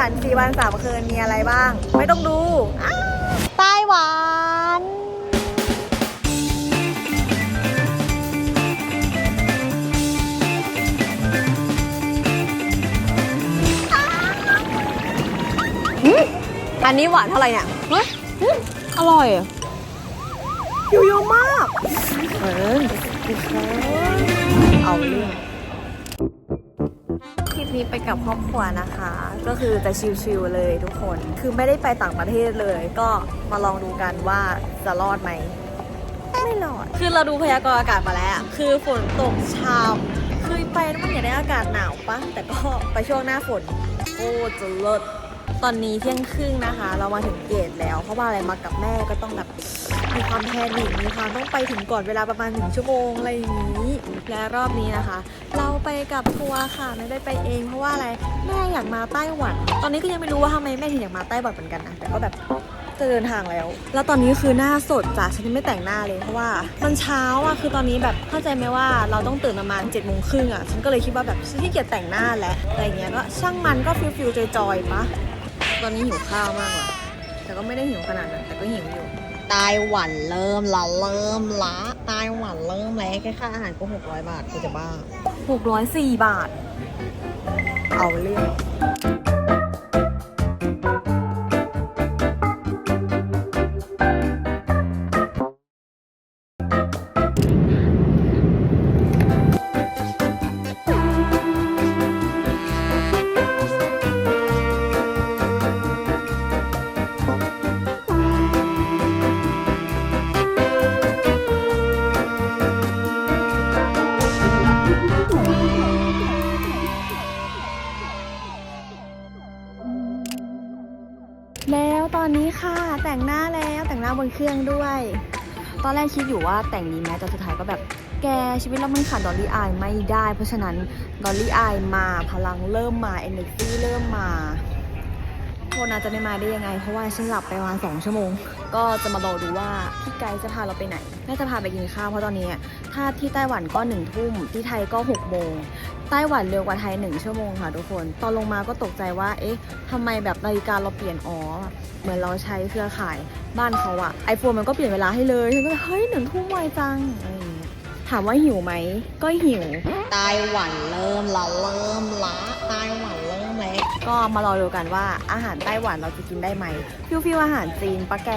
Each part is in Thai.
วัน 4 วัน 3 คืน มีอะไรบ้าง ไม่ต้องดูอ้าวไต้หวันอันนี้หวานเท่าไหร่เนี่ยอร่อยอะอยู่เยอะมาก เออเอาเรื่องทริป นี้ไปกับครอบครัวนะคะ ก็คือจะชิลๆเลยทุกคน คือไม่ได้ไปต่างประเทศเลย ก็มาลองดูกันว่าจะรอดไหม ไม่รอด คือเราดูพยากรณ์อากาศมาแล้ว คือฝนตกชามคือไปมันอยากได้อากาศหนาวปะแต่ก็ไปช่วงหน้าฝน โอ้จะเลิศ ตอนนี้เที่ยงครึ่งนะคะ เรามาถึงเกตแล้ว เพราะว่าอะไรมากับแม่ก็ต้องแบบมีความแพนิคมีความต้องไปถึงก่อนเวลาประมาณหนึ่งชั่วโมงอะไรอย่างนี้ และรอบนี้นะคะ เราไปกับทัวร์ค่ะไม่ได้ไปเอง เพราะว่าอะไรแม่อยากมาไต้หวัน ตอนนี้ก็ยังไม่รู้ว่าทำไมแม่ถึงอยากมาไต้หวันเหมือนกันนะแต่ก็แบบจะเดินทางแล้ว แล้วตอนนี้คือหน้าสดจ้ะฉันยังไม่แต่งหน้าเลยเพราะว่ามันเช้าอะคือตอนนี้แบบเข้าใจไหมว่าเราต้องตื่นประมาณ7จ็ดโมงครึ่งอะฉันก็เลยคิดว่าแบบฉันขี้เกียจแต่งหน้าแหล้วอะไรเงี้ยก็ช่างมันก็ฟิลฟิลจอยๆปะ ตอนนี้หิวข้าวมากว่ะแต่ก็ไม่ได้หิวขนาดนั้นแต่ก็หิวอยู่ไต้หวันเริ่มละเริ่มละไต้หวันเริ่มแล้วแค่ค่าอาหารก็ 600 บาทกูจะบ้า 604 บาท เอาเรื่อง เครื่องด้วย ตอนแรกคิดอยู่ว่าแต่งดีไหมแต่สุดท้ายก็แบบแกชีวิตเรามันขาดดอลลี่อายไม่ได้ เพราะฉะนั้นดอลลี่อายมาพลังเริ่มมาเอเนอร์จีเริ่มมา โทษนะจะไม่มาได้ยังไง เพราะว่าฉันหลับไปประมาณสองชั่วโมง ก็จะมารอดูว่าพี่ไกด์จะพาเราไปไหน น่าจะพาไปกินข้าวเพราะตอนนี้ ถ้าที่ไต้หวันก็หนึ่งทุ่ม ที่ไทยก็หกโมง ไต้หวันเร็วกว่าไทยหนึ่งชั่วโมงค่ะทุกคน ตอนลงมาก็ตกใจว่า เอ๊ะทำไมแบบนาฬิกาเราเปลี่ยนอ๋อ เหมือนเราใช้เครือข่ายบ้านเขาอะไอโฟนมันก็เปลี่ยนเวลาให้เลยฉันก็เลยเฮ้ยหนึ่งทุ่มไวจังอะไรอย่างถามว่าหิวไหม ก็หิว ไต้หวันเริ่มละเริ่มละไต้หวัน เล็ก ก็มารอดูกันว่าอาหารไต้หวันเราจะกินได้ไหมฟิวฟิวอาหารจีนปะแก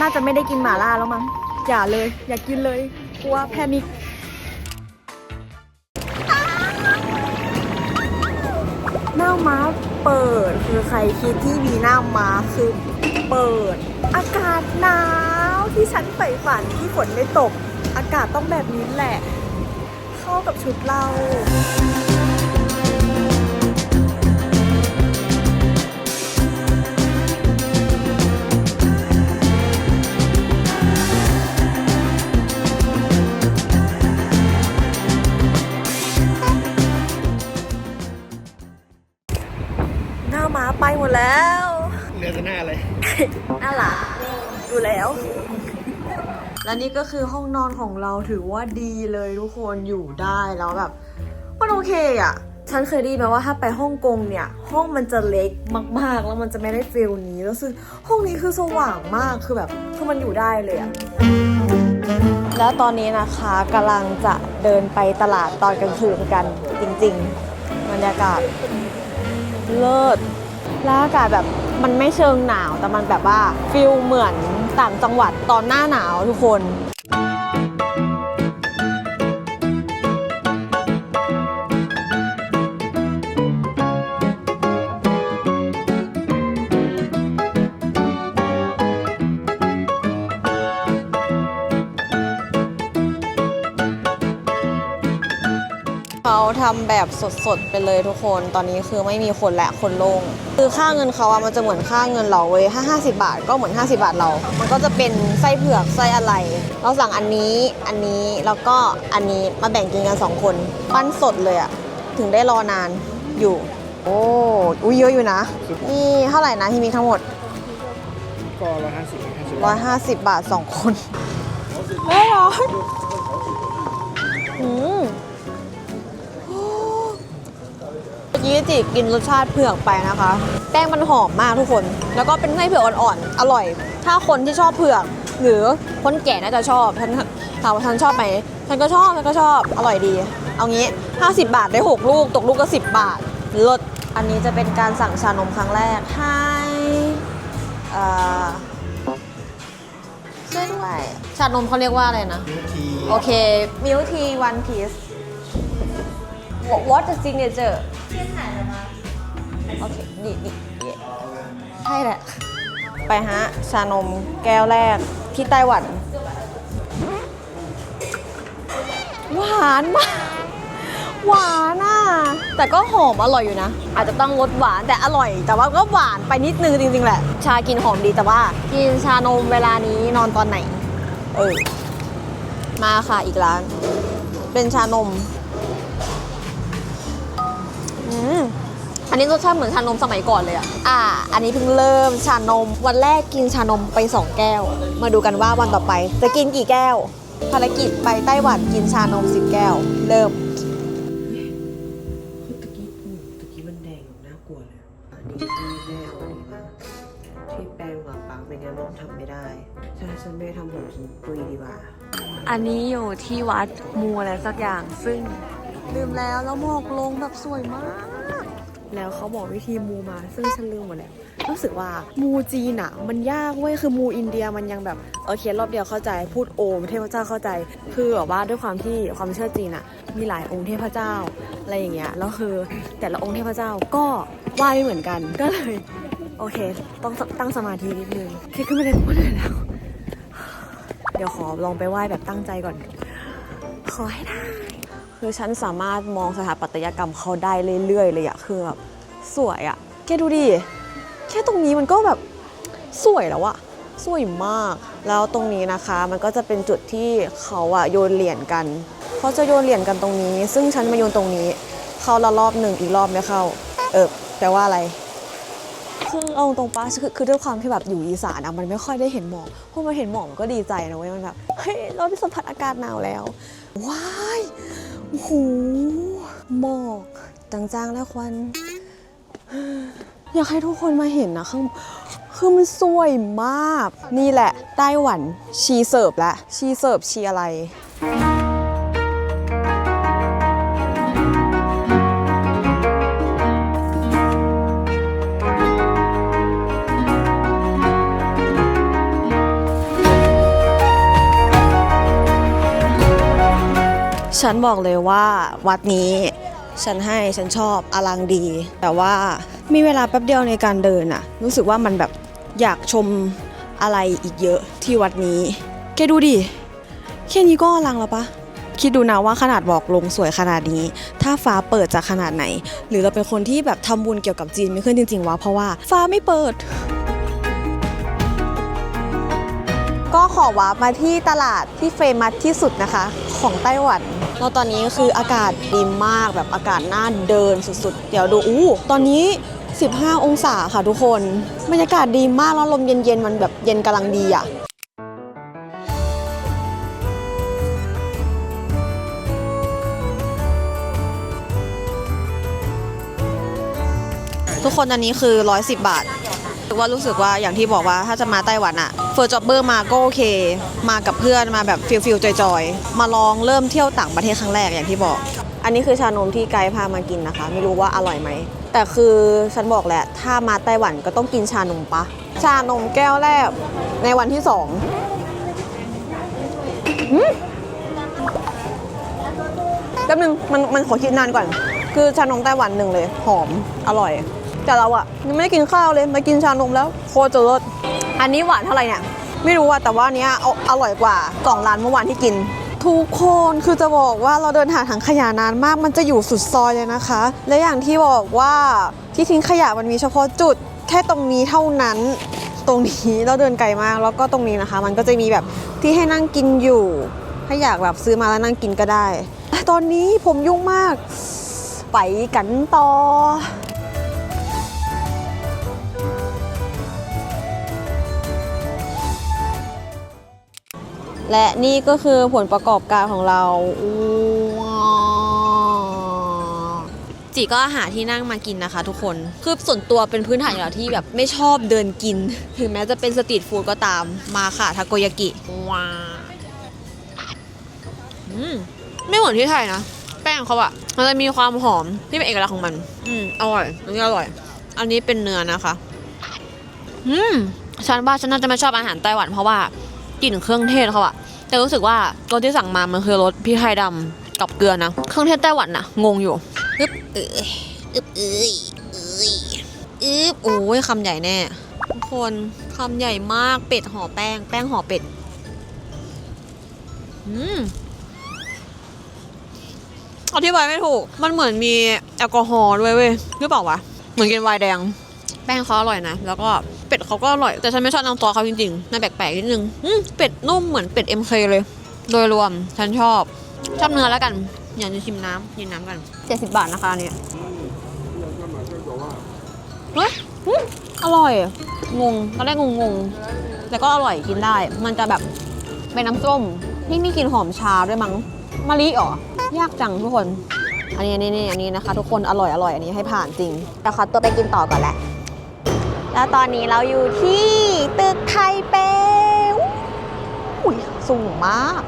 น่าจะไม่ได้กินหม่าล่าแล้วมั้งอย่าเลย อย่ากินเลยกลัวแพนิคหน้าม้าเปิดคือใครคิดที่มีหน้าม้าคือเปิด อากาศหนาวที่ฉันใฝ่ฝันที่ฝนไม่ตก อากาศต้องแบบนี้แหละ เข้ากับชุดเรา ม้าไปหมดแล้วเรือจะหน้าอะไรน่ารักอยู่แล้ว และนี่ก็คือห้องนอนของเราถือว่าดีเลยทุกคนอยู่ได้แล้วแบบมันโอเคอะฉันเคยได้ยินมาว่าถ้าไปฮ่องกงเนี่ย ห้องมันจะเล็กมากๆ แล้วมันจะไม่ได้ฟิลนี้แล้วซึ่งห้องนี้คือสว่างมากคือแบบคือมันอยู่ได้เลยอะแล้วตอนนี้นะคะกำลังจะเดินไปตลาดตอนกลางคืนกันจริง ๆ บรรยากาศเลิศ แล้วอากาศแบบมันไม่เชิงหนาวแต่มันแบบว่าฟิลเหมือนต่างจังหวัดตอนหน้าหนาวทุกคน ทำแบบสดๆไปเลยทุกคน ตอนนี้คือไม่มีคนและคนโล่งคือค่าเงินเขาอะมันจะเหมือนค่าเงินเราเว้ยถ้า50บาทก็เหมือน 50 บาทเรา มันก็จะเป็นไส้เผือกไส้อะไร เราสั่งอันนี้อันนี้แล้วก็อันนี้มาแบ่งกินกัน 2 คน ปั้นสดเลยอะถึงได้รอนานอยู่ โอ้อุ้ยเยอะอยู่นะ นี่เท่าไหร่นะที่มีทั้งหมดก็ร้อยห้าสิบห้าสิบ150บาท2คนไม่ร้อนอืม กินกี้จิกินรสชาติเผือกไปนะคะ แป้งมันหอมมากทุกคน แล้วก็เป็นไส้เผือกอ่อนๆ อร่อย ถ้าคนที่ชอบเผือก หรือคนแก่น่าจะชอบฉันถามว่าฉันชอบไหมฉันก็ชอบฉันก็ชอบ อร่อยดี เอางี้ 50 บาทได้ 6 ลูก ตกลูกก็ 10 บาทลดอันนี้จะเป็นการสั่งชานมครั้งแรกให้เอ่อช่วยด้วยชานมเขาเรียกว่าอะไรนะวิธีโอเค milk tea one piece What- what the signature โอเคดีดีดีใช่แหละ ไปฮะ ชานมแก้วแรกที่ไต้หวัน หวานมาก หวานอะ แต่ก็หอมอร่อยอยู่นะ อาจจะต้องงดหวานแต่อร่อย แต่ว่าก็หวานไปนิดนึงจริง ๆ แหละ ชากินหอมดีแต่ว่า กินชานมเวลานี้นอนตอนไหน เออ มาค่ะอีกร้าน เป็นชานมอื มอันนี้รสชาติเหมือนชานมสมัยก่อนเลยอะอ่าอันนี้เพิ่งเริ่มชานม วันแรกกินชานมไปสองแก้ว มาดูกันว่าวันต่อไป จะกินกี่แก้ว ภารกิจไปไต้หวันกินชานมสิบแก้ว เริ่มตะกี้อืมตะกี้มันแดงน่ากลัวเลยอันนี้ที่แม่เอาอันนี้มาที่แป้งมาปังไม่งั้นมันทำไม่ได้ถ้าฉันไม่ทำผมฉันตุยดีกว่า อันนี้อยู่ที่วัดมูอะไรสักอย่างซึ่ง ลืมแล้วแล้วหมอกลงแบบสวยมาก แล้วเขาบอกวิธีมูมา ซึ่งฉันลืมหมดแล้วรู้สึกว่ามูจีนอะมันยากเว้ยคือมูอินเดียมันยังแบบโอเครอบเดียวเข้าใจพูดโอมเทพเจ้าเข้าใจคือแบบว่าด้วยความที่ความเชื่อจีนอะมีหลายองค์เทพเจ้าอะไรอย่างเงี้ยแล้วคือแต่ละองค์เทพเจ้าก็ไหว้ไม่เหมือนกันก็เลยโอเค ต้องตั้งสมาธินิดนึงคิดขึ้นไม่ได้พูดเลยแล้ว เดี๋ยวขอลองไปไหว้แบบตั้งใจก่อน ขอให้ได้ คือฉันสามารถมองสถาปัตยกรรมเขาได้เรื่อยๆเลยอะคือแบบสวยอะแกดูดิ แค่ตรงนี้มันก็แบบสวยแล้วอะสวยมาก แล้วตรงนี้นะคะมันก็จะเป็นจุดที่เขาอะโยนเหรียญกันเขาจะโยนเหรียญกันตรงนี้ ซึ่งฉันมาโยนตรงนี้ เข้าละรอบหนึ่งอีกรอบไม่เข้า เออแปลว่าอะไรคือเอาตรงปะคือคือด้วยความที่แบบอยู่อีสานอะมันไม่ค่อยได้เห็นหมอกพอมาเห็นหมอกมันก็ดีใจนะเว้ยมันแบบเฮ้ยเราได้สัมผัสอากาศหนาวแล้วว้าย โอ้โหหมอกจางๆและควัน อยากให้ทุกคนมาเห็นนะคือคือมันสวยมาก นี่แหละไต้หวันชีเสิร์ฟและชีเสิร์ฟชีอะไร ฉันบอกเลยว่าวัดนี้ฉันให้ฉันชอบอลังดี แต่ว่ามีเวลาแป๊บเดียวในการเดินอะรู้สึกว่ามันแบบอยากชมอะไรอีกเยอะที่วัดนี้แกดูดิแค่นี้ก็อลังแล้วปะคิดดูนะว่าขนาดบอกลงสวยขนาดนี้ ถ้าฟ้าเปิดจะขนาดไหน หรือเราเป็นคนที่แบบทำบุญเกี่ยวกับจีนไม่ขึ้นจริงๆวะเพราะว่าฟ้าไม่เปิด ก็ขอวามาที่ตลาดที่เฟมัสที่สุดนะคะ ของไต้หวันแล้วตอนนี้คืออากาศดีมากแบบอากาศน่าเดินสุดๆ เดี๋ยวดูอู้ตอนนี้ 15 องศาค่ะทุกคนบรรยากาศดีมากแล้วลมเย็นๆมันแบบเย็นกำลังดีอะทุกคนอันนี้คือ 110 บาทว่ารู้สึกว่าอย่างที่บอกว่าถ้าจะมาไต้หวันอะ ฟอร์สจ็อบเบอร์มาก็โอเค มากับเพื่อนมาแบบฟิลฟิลจอยๆ มาลองเริ่มเที่ยวต่างประเทศครั้งแรกอย่างที่บอก อันนี้คือชานมที่ไกด์พามากินนะคะ ไม่รู้ว่าอร่อยไหม แต่คือฉันบอกแหละ ถ้ามาไต้หวันก็ต้องกินชานมปะ ชานมแก้วแรกในวันที่สองแป๊บนึงมันมันขอคิดนานก่อน คือชานมไต้หวันหนึ่งเลย หอมอร่อย แต่เราอะยังไม่ได้กินข้าวเลยมากินชานมแล้วโคตรจะรส อันนี้หวานเท่าไหร่เนี่ย ไม่รู้อะแต่ว่าเนี้ยออร่อยกว่ากล่องร้านเมื่อวานที่กิน ทุกคนคือจะบอกว่าเราเดินหาถังขยะนานมากมันจะอยู่สุดซอยเลยนะคะ และอย่างที่บอกว่าที่ทิ้งขยะมันมีเฉพาะจุดแค่ตรงนี้เท่านั้นตรงนี้เราเดินไกลมากแล้วก็ตรงนี้นะคะ มันก็จะมีแบบที่ให้นั่งกินอยู่ ถ้าอยากแบบซื้อมาแล้วนั่งกินก็ได้แต่ตอนนี้ผมยุ่งมาก ไปกันต่อ และนี่ก็คือผลประกอบการของเราจีก็หาที่นั่งมากินนะคะ ทุกคน คือส่วนตัวเป็นพื้นฐานอยู่แล้วที่แบบไม่ชอบเดินกิน ถึงแม้จะเป็นสตรีทฟู้ดก็ตาม มาค่ะทาโกยากิว้าอืมไม่เหมือนที่ไทยนะ แป้งเขาอะมันจะมีความหอมที่เป็นเอกลักษณ์ของมัน อืมอร่อย อันนี้อร่อย อันนี้เป็นเนื้อนะคะ อืมฉันว่าฉันน่าจะไม่ชอบอาหารไต้หวันเพราะว่า กลิ่นเครื่องเทศเขาอะแต่รู้สึกว่ารสที่สั่งมามันคือรสพริกไทยดำกับเกลือนะเครื่องเทศไต้หวันน่ะงงอยู่อึ๊บเอ้ยอึ๊บเอ้ยเอ้ยอึ๊บโอ้ยคำใหญ่แน่ทุกคนคำใหญ่มากเป็ดห่อแป้ง แป้งห่อเป็ดอืมอธิบายไม่ถูก มันเหมือนมีแอลกอฮอล์ด้วยเว้ยหรือเปล่าวะ เหมือนกินไวน์แดง แป้งเขาอร่อยนะ แล้วก็เป็ดเขาก็อร่อย แต่ฉันไม่ชอบน้ำซอสเขาจริงๆน่าแปลกๆนิดนึงอืมเป็ดนุ่มเหมือนเป็ด MK เลย โดยรวมฉันชอบ ชอบเนื้อแล้วกัน อยากจะชิมน้ำกินน้ำกัน 70 บาทนะคะอันเนี่ยเฮ้ยอืมอร่อย งงตอนแรกงงๆแต่ก็อร่อยกินได้ มันจะแบบเป็นน้ำส้มที่มีกลิ่นหอมชาด้วยมั้งมะลิเหรอยากจังทุกคน อันนี้อันนี้อันนี้นะคะ ทุกคนอร่อยอร่อยอันนี้ให้ผ่านจริงแต่ขอตัวไปกินต่อก่อนแหละ แล้วตอนนี้เราอยู่ที่ตึกไทเปอุ้ยสูงมาก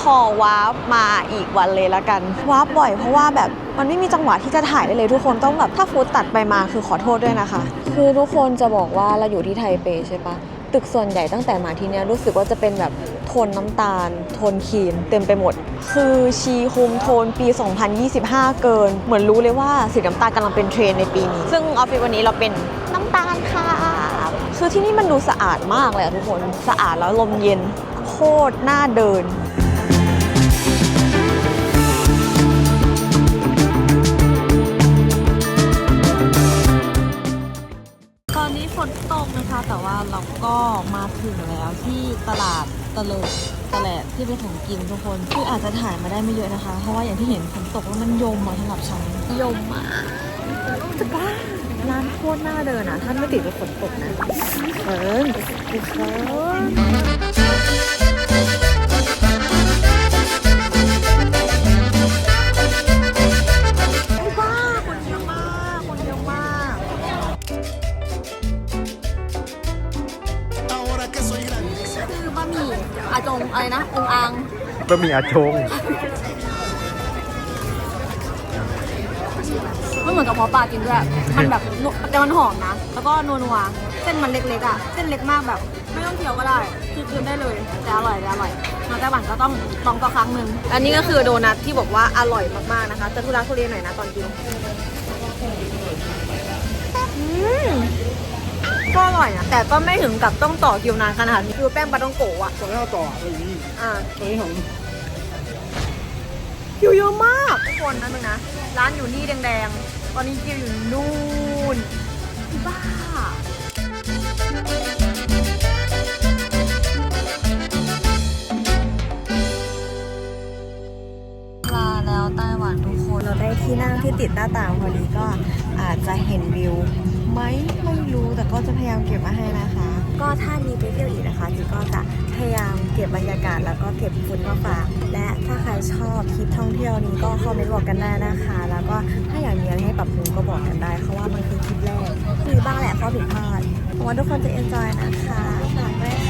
ขอวาร์ปมาอีกวันเลยละกันวาร์ปบ่อยเพราะว่าแบบมันไม่มีจังหวะที่จะถ่ายได้เลยทุกคนต้องแบบถ้าฟูดตัดไปมาคือขอโทษด้วยนะคะ คือทุกคนจะบอกว่าเราอยู่ที่ไทเปใช่ปะ ตึกส่วนใหญ่ตั้งแต่มาที่เนี้ยรู้สึกว่าจะเป็นแบบโทนน้ำตาล โทนครีม เต็มไปหมด คือชีคุมโทนปี 2025 เกิน เหมือนรู้เลยว่าสีน้ำตาลกำลังเป็นเทรนในปีนี้ ซึ่งออฟฟิศวันนี้เราเป็นน้ำตาลค่ะ คือที่นี่มันดูสะอาดมากเลยทุกคน สะอาดแล้วลมเย็น โคตรน่าเดิน ตรงนตกนะคะ แต่ว่าเราก็มาถึงแล้วที่ตลาดตะเลิดตะแหลดที่เป็นของกินทุกคน คืออาจจะถ่ายมาได้ไม่เยอะนะคะ เพราะว่าอย่างที่เห็นฝนตกแล้วมันยมมาสำหรับฉันยมมากจะบ้าร้านโคตรน่าเดินอะ ถ้าไม่ติดกับฝนตกนะเออเคิน มี่อาจงอะไรนะองอางบะหมี่อาจงมันเหมือนกับพอปลากินด้วย มันแบบนุ่มแต่มันหอมนะ แล้วก็นัวๆเส้นมันเล็กๆอะ เส้นเล็กมากแบบ ไม่ต้องเคี้ยวก็ได้ คือกินได้เลยแต่อร่อยแต่อร่อยมาไต้หวันก็ต้องลองต่อครั้งหนึ่ง อันนี้ก็คือโดนัทที่บอกว่าอร่อยมากๆนะคะ จะทุรักทุเลหน่อยนะตอนกินอืมก็อร่อย นะแต่ก็ไม่ถึงกับต้องต่อคิวนานขนาดนี้คือแป้งปลาต้องโกะอะตัวที่เราต่อตัวนี้อ่าตัวนี้ของคิวเยอะมากทุกคนนั่นนึงนะร้านอยู่นี่แดงๆ ตอนนี้คิวอยู่นู่นบ้าลาแล้วไต้หวันทุกคนเราได้ที่นั่งที่ติดหน้าต่างพอดีก็อาจจะเห็นวิว ไหมไม่รู้แต่ก็จะพยายามเก็บมาให้นะคะ ก็ถ้ามีไปเที่ยวอีกนะคะจีก็จะพยายามเก็บบรรยากาศแล้วก็เก็บฟุตมาฝากและถ้าใครชอบทริปท่องเที่ยวนี้ก็คอมเมนต์บอกกันได้นะคะ แล้วก็ถ้าอยากมีอะไรให้ปรับปรุงก็บอกกันได้เพราะว่ามันคือทริปแรกมีบ้างแหละข้อผิดพลาดหวังว่าทุกคนจะเอนจอยนะคะฝากด้วยค่ะ